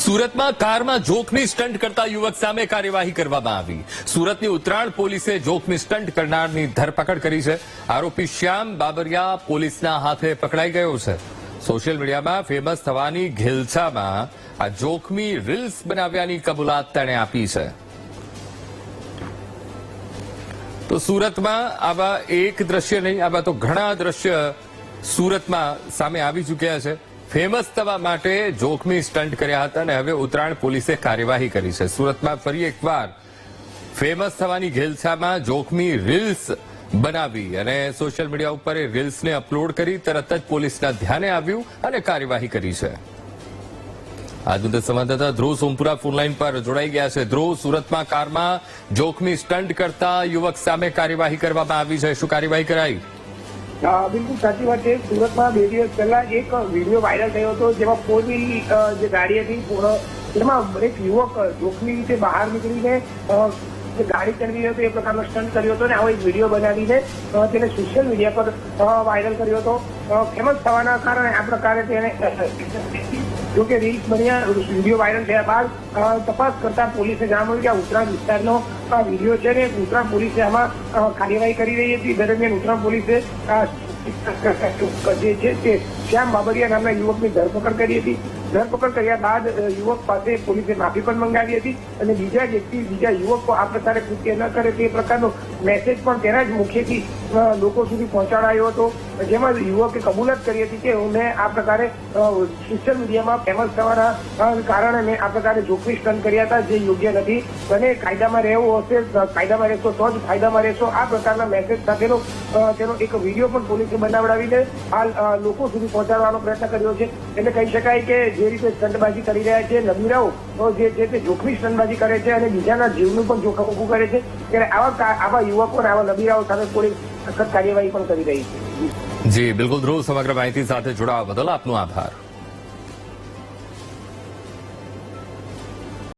સુરતમાં કારમાં જોખમી સ્ટન્ટ કરતા યુવક સામે કાર્યવાહી કરવામાં આવી. સુરતની ઉત્તરાયણ પોલીસે જોખમી સ્ટન્ટ કરનારની ધરપકડ કરી છે. આરોપી શ્યામ બાબરિયા પોલીસના હાથે પકડાઈ ગયો છે. સોશિયલ મીડિયામાં ફેમસ થવાની ઘેલછામાં આ જોખમી રીલ્સ બનાવ્યાની કબૂલાત તેણે આપી છે. તો સુરતમાં આવા એક દ્રશ્ય નહીં, આવા તો ઘણા દ્રશ્ય સુરતમાં સામે આવી ચૂક્યા છે. ફેમસ થવા માટે જોખમી સ્ટન્ટ કર્યા હતા અને હવે ઉત્તરાયણ પોલીસે કાર્યવાહી કરી છે. સુરતમાં ફરી એકવાર ફેમસ થવાની ઘેલછામાં જોખમી રીલ્સ બનાવી અને સોશિયલ મીડિયા ઉપર એ રીલ્સને અપલોડ કરી તરત જ પોલીસના ધ્યાને આવ્યું અને કાર્યવાહી કરી છે. આજનું તે સંવાદદાતા ધ્રુવ સોમપુરા ફોનલાઈન પર જોડાઈ ગયા છે. ધ્રુવ, સુરતમાં કારમાં જોખમી સ્ટન્ટ કરતા યુવક સામે કાર્યવાહી કરવામાં આવી છે. શું કાર્યવાહી કરાઈ? બિલકુલ સાચી વાત છે. સુરતમાં બે દિવસ પહેલા એક વીડિયો વાયરલ થયો હતો, જેમાં ફોર જે ગાડી હતી એમાં એક યુવક જોખમી રીતે બહાર નીકળીને જે ગાડી રહ્યો હતો એ પ્રકારનો સ્ટન્ટ કર્યો હતો અને આવો એક વીડિયો બનાવીને તેને સોશિયલ મીડિયા પર વાયરલ કર્યો હતો. ફેમસ થવાના કારણે આ પ્રકારે તેને જોકે રીલ્સ બન્યા વીડિયો વાયરલ થયા બાદ તપાસ કરતા પોલીસે જાણ કે આ ઉત્તરાયણ વિસ્તારનો આ વીડિયો છે ને, ઉત્તરાયણ પોલીસે આમાં કાર્યવાહી કરી રહી હતી. દરમિયાન ઉત્તરાયણ પોલીસે જે છે તે શ્યામ બાબરિયા નામના યુવકની ધરપકડ કરી હતી. ધરપકડ કર્યા બાદ યુવક પાસે પોલીસે માફી પણ મંગાવી હતી અને બીજા વ્યક્તિ, બીજા યુવકો આ પ્રકારે કૃત્ય ન કરે તે પ્રકારનો મેસેજ પણ તેના જ મુખેથી લોકો સુધી પહોંચાડાયો હતો. જેમાં યુવકે કબૂલાત કરી હતી કે મેં આ પ્રકારે સોશિયલ મીડિયામાં ફેમસ થવાના કારણે મેં આ પ્રકારે જોખમી સ્ટન કર્યા હતા જે યોગ્ય નથી. અને કાયદામાં રહેવું હશે કાયદામાં રહેશો તો જ ફાયદામાં રહેશો. આ પ્રકારના મેસેજ સાથેનો તેનો એક વીડિયો પણ પોલીસે બનાવડાવીને હાલ લોકો સુધી પહોંચાડવાનો પ્રયત્ન કર્યો છે. એટલે કહી શકાય કે જે રીતે સ્ટંટબાજી કરી રહ્યા છે, નબીરાઓ જે તે જોખમી સ્ટંટબાજી કરે છે અને બીજાના જીવનું પણ જોખમ ઊભું કરે છે, ત્યારે આવા આવા યુવકો આવા નબીરાઓ સામે પોલીસ સખત કાર્યવાહી પણ કરી રહી છે. જી બિલકુલ ધ્રુવ સમગ્ર માહિતી સાથે જોડાવા બદલ આપનો આભાર.